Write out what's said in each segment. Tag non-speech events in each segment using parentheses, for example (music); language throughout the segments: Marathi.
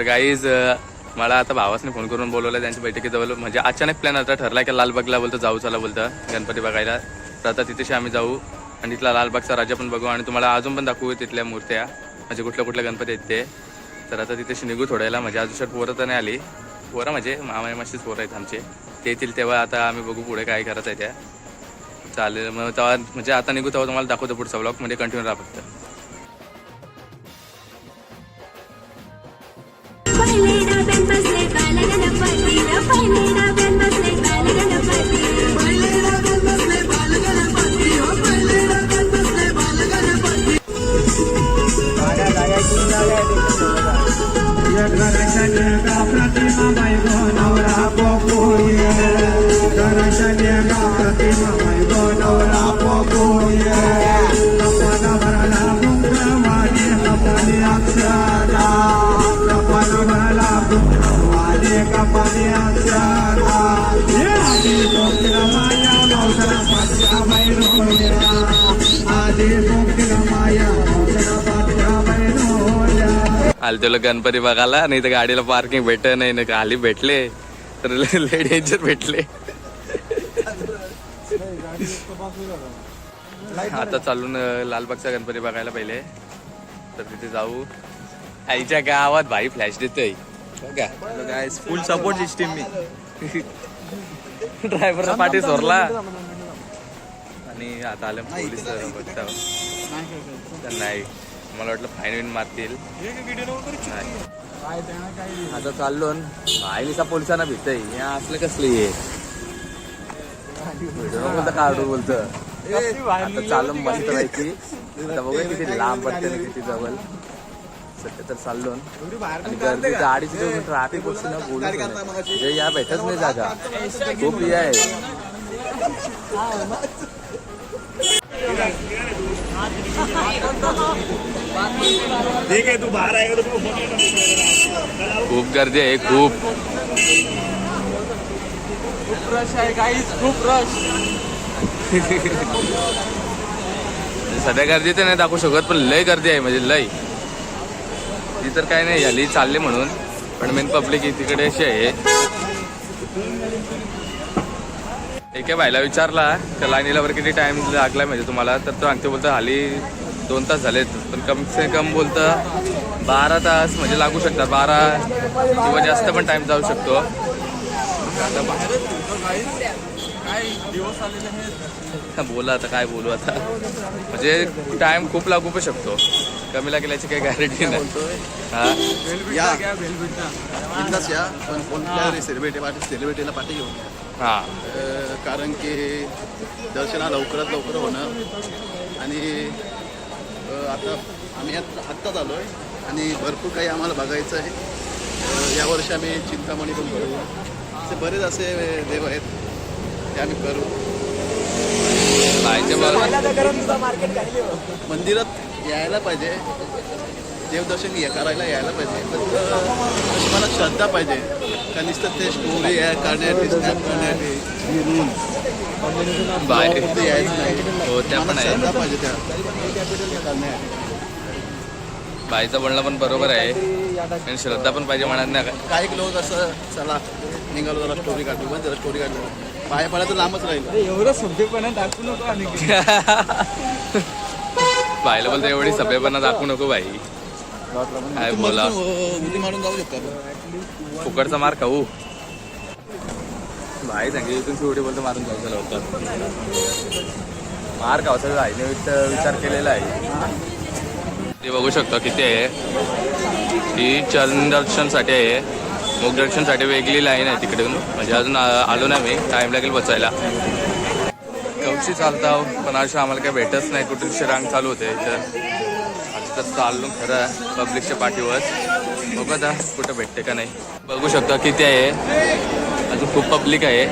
तर गाईज मला आता भावासने फोन करून बोलवलं त्यांच्या बैठकीजवळ. म्हणजे अचानक प्लॅन आता ठरला की लालबागला बोलतं जाऊ चला बोलतं गणपती बघायला. तर आता तिथेशी आम्ही जाऊ आणि तिथला लालबागचा राजा पण बघू आणि तुम्हाला अजून पण दाखवू तिथल्या मूर्त्या. म्हणजे कुठल्या कुठल्या गणपती आहेत ते. तर आता तिथेशी निघू थोड्याला म्हणजे अजून पोरं तर नाही आली. पोरं म्हणजे मामा मशीच पोरं आहेत आमचे. ते येतील तेव्हा आता आम्ही बघू पुढे काय करायचं आहे त्या. चालेल मग तेव्हा म्हणजे आता निघू तेव्हा तुम्हाला दाखवतो पुढचा ब्लॉग म्हणजे कंटिन्यू राहा फक्त. आले तुला गणपती बघायला नाही तर गाडीला पार्किंग भेट नाही ना खाली भेटले तर लय डेंजर भेटले. आता चालून लालबागचा गणपती बघायला पहिले. तर तिथे जाऊ. आईच्या गावात भाई फ्लॅश देतोय. बघा फुल सपोर्ट सिस्टीम मी. ड्रायव्हरचा पाठी सोरला. आणि आता आले पोलीस नाही. मला वाटलं फाईन विन मारतील. आता चाललो आईलिसा पोलिसांना भेटतय. हे असलं कसले हे? बोलतं काढू बोलतं. आता चाललो मस्त पैकी. आता बघूया किती लांब पडते किती जवळ. सध्या तर चाललो अडीच किलोमीटर ट्रॅफिक बसून ना बोलू या भेटत नाही जागा. खूप हे आहे. ठीक आहे तू बाहेर आहे खूप गर्दी आहे खूप. रश आहे गाईज खूप रश सध्या गर्दी तर नाही दाखवू शकत पण लय गर्दी आहे म्हणजे लय. ती तर काय नाही झाली चालली म्हणून. पण मेन पब्लिक तिकडे अशी आहे. एका बायला विचारला त्या लाईनीला येल्यावर किती टाइम लागला म्हणजे तुम्हाला? तर तो आणखी बोलतो हाली दोन तास झालेत. पण कम से कम बोलतं बारा तास म्हणजे लागू शकतात बारा किंवा जास्त पण टाइम जाऊ शकतो. बोला आता काय बोलू आता. म्हणजे टाइम खूप लागू पण शकतो. कमी लागेल याची काही गॅरंटी नाही. हा. या. बिंदास या पण कोणत्या सेलिब्रिटी पार्टी सेलिब्रिटीला पाठी घेऊन. या. हा कारण की दर्शना लवकरात लवकर होणं आणि आता आम्ही आत- आत्ताच आलो आहे आणि भरपूर काही आम्हाला बघायचं आहे. यावर्षी आम्ही चिंतामणी पण करू असे बरेच असे देव आहेत. आम्ही करू. बरोबर मंदिरात यायला पाहिजे. देवदर्शन या करायला यायला पाहिजे. पण मला श्रद्धा पाहिजे. का नुसतं ते स्टोरी आहे करण्यासाठी स्नॅप करण्यासाठी. फक्त यायचं नाही. हो त्या पण श्रद्धा पाहिजे त्या. करण्यासाठी. बाईचं बोलणं पण बरोबर आहे. आणि श्रद्धा पण पाहिजे म्हणत नाही? काही लोक असं चला निघालो जरा स्टोरी काढली पण जरा स्टोरी काढली पाया पडायचं लांबच राहील. एवढं सभ्यपणा दाखवू नको आणि (laughs) बाईला बोलतो एवढी सभ्यपणा दाखवू नको बाई. काय बोला. उडी मारून जाऊ शकतो फुकटचा मार खाऊ. भाई सांगे इथून शेवटी बोलतो मारून जाऊ झालं होतं मार खावचा विचार विचार केलेला आहे. ते बघू शकतो किती आहे. ही चरण दर्शनसाठी आहे. मुख दर्शनसाठी वेगळी लाईन आहे तिकडून म्हणजे अजून आलो नाही मी. टाइम लागेल बसायला. कवशी चालता हो? पण असं आम्हाला काही भेटत नाही. कुठे रांग चालू होते तर आता तर चाललो खरं पब्लिकच्या पाठीवर. बघू आता कुठं भेटते का नाही. बघू शकतो किती आहे. अजून खूप पब्लिक आहे.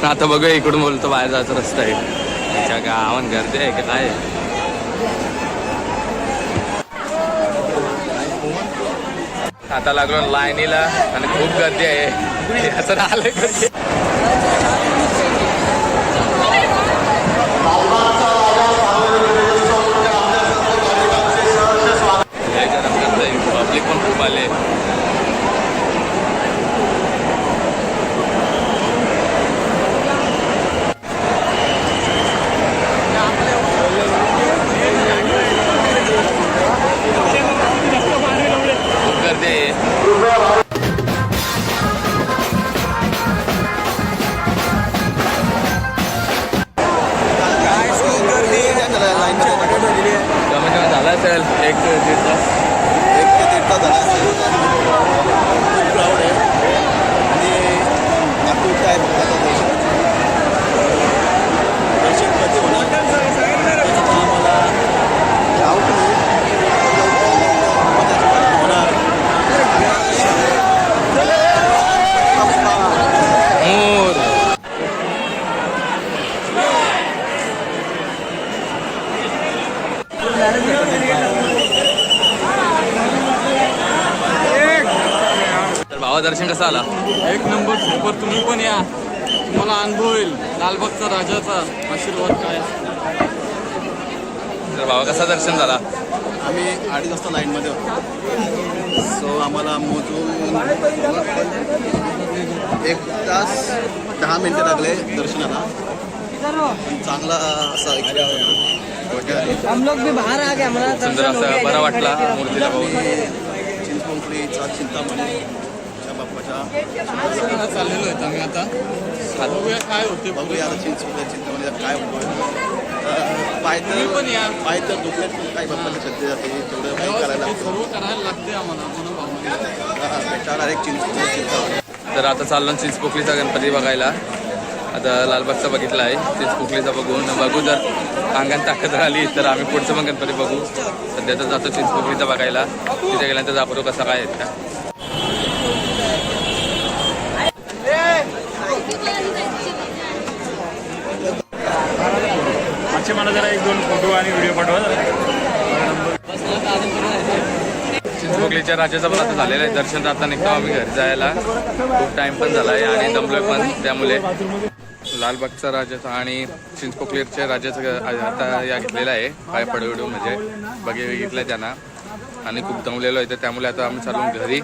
पण आता बघूया इकडून बोलतो बाहेर जायचा रस्ता आहे. त्याच्या गावात गर्दी आहे का काय? आता लागलो लाईनीला आणि खूप गर्दी आहे. असं आलं कधी झाला असेल एक दीड तास. एक ते दीड तास झाला असेल. खूप क्राऊड आहे. आणि नागपूरचा आहे भक्ताचं दर्शनाची. दर्शन कधी होणार त्याचं आम्हाला डाऊट नाही लवकर होणार मोर तर भावा दर्शन कसं आला? एक नंबर सुपर तुम्ही पण या. तुम्हाला अनुभव येईल लालबागचा राजाचा आशीर्वाद काय? तर भावा कसा दर्शन झाला? आम्ही अडीच वाजता लाईनमध्ये होतो. सो आम्हाला मोजून एक तास दहा मिनटं लागले दर्शनाला. चांगला असा. हम लोग भी बाहर आ गए हमारा सुंदर असा बरा वाटला मूर्तीला पाहून चिंतामणीच्या बाप्पाच्या चाललेलो आहेत आम्ही आता. बघूया काय होते बघूया. आता चिंतामणीचा काय होतं पाय तुम्ही पण या. पण काही सध्या जाते तेवढं काही करायला लागतं. सर्व करायला लागते आम्हाला एक चिंतामणी तर आता चाललो चिंचपोकलीचा गणपती बघायला. आता लालबागचा बघितला आहे चिंचपोकलीचा बघून. बघू जर अंगात ताकद राहिली तर आम्ही पुढचं पण गणपती बघू. सध्या तर जातो चिंचपोकलीचा बघायला. तिथे गेल्यानंतर दाखवतो कसा काय आहेत का अच्छा मला जरा एक दोन फोटो आणि व्हिडिओ पाठवा चिंचपोकलीच्या राजाचा पण आता झालेला आहे. दर्शन आता निघतो आम्ही घरी जायला. खूप टाइम पण झाला आहे आणि दमलोय पण त्यामुळे. लालबागचा राजाचा आणि चिंचपोकलीच्या राजाचा आता या घेतलेला आहे. पाय पडवडू म्हणजे बघे बघितलं त्यांना. आणि खूप दमलेलो आहे तर त्यामुळे आता आम्ही चालून घरी.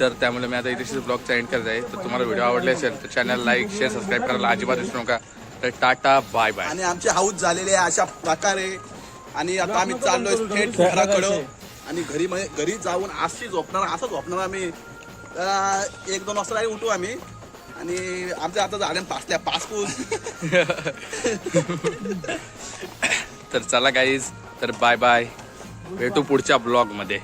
तर त्यामुळे मी आता इथे ब्लॉगचा एंड करत आहे. तर तुम्हाला व्हिडिओ आवडले असेल तर चॅनल लाईक शेअर सबस्क्राईब करायला अजिबात विसरू नका. तर टाटा बाय बाय आणि आमचे हाऊस झालेले आहे अशा प्रकारे. आणि आता आम्ही चाललोय थेट घराकडं. आणि घरी म्हणजे घरी जाऊन अशी झोपणार असं झोपणार आम्ही. एक दोन वाजता उठू आम्ही. आणि आमच्या आता झाल्या पाचल्या पासपूस. (laughs) तर चला गाईज तर बाय बाय भेटू पुढच्या ब्लॉगमध्ये.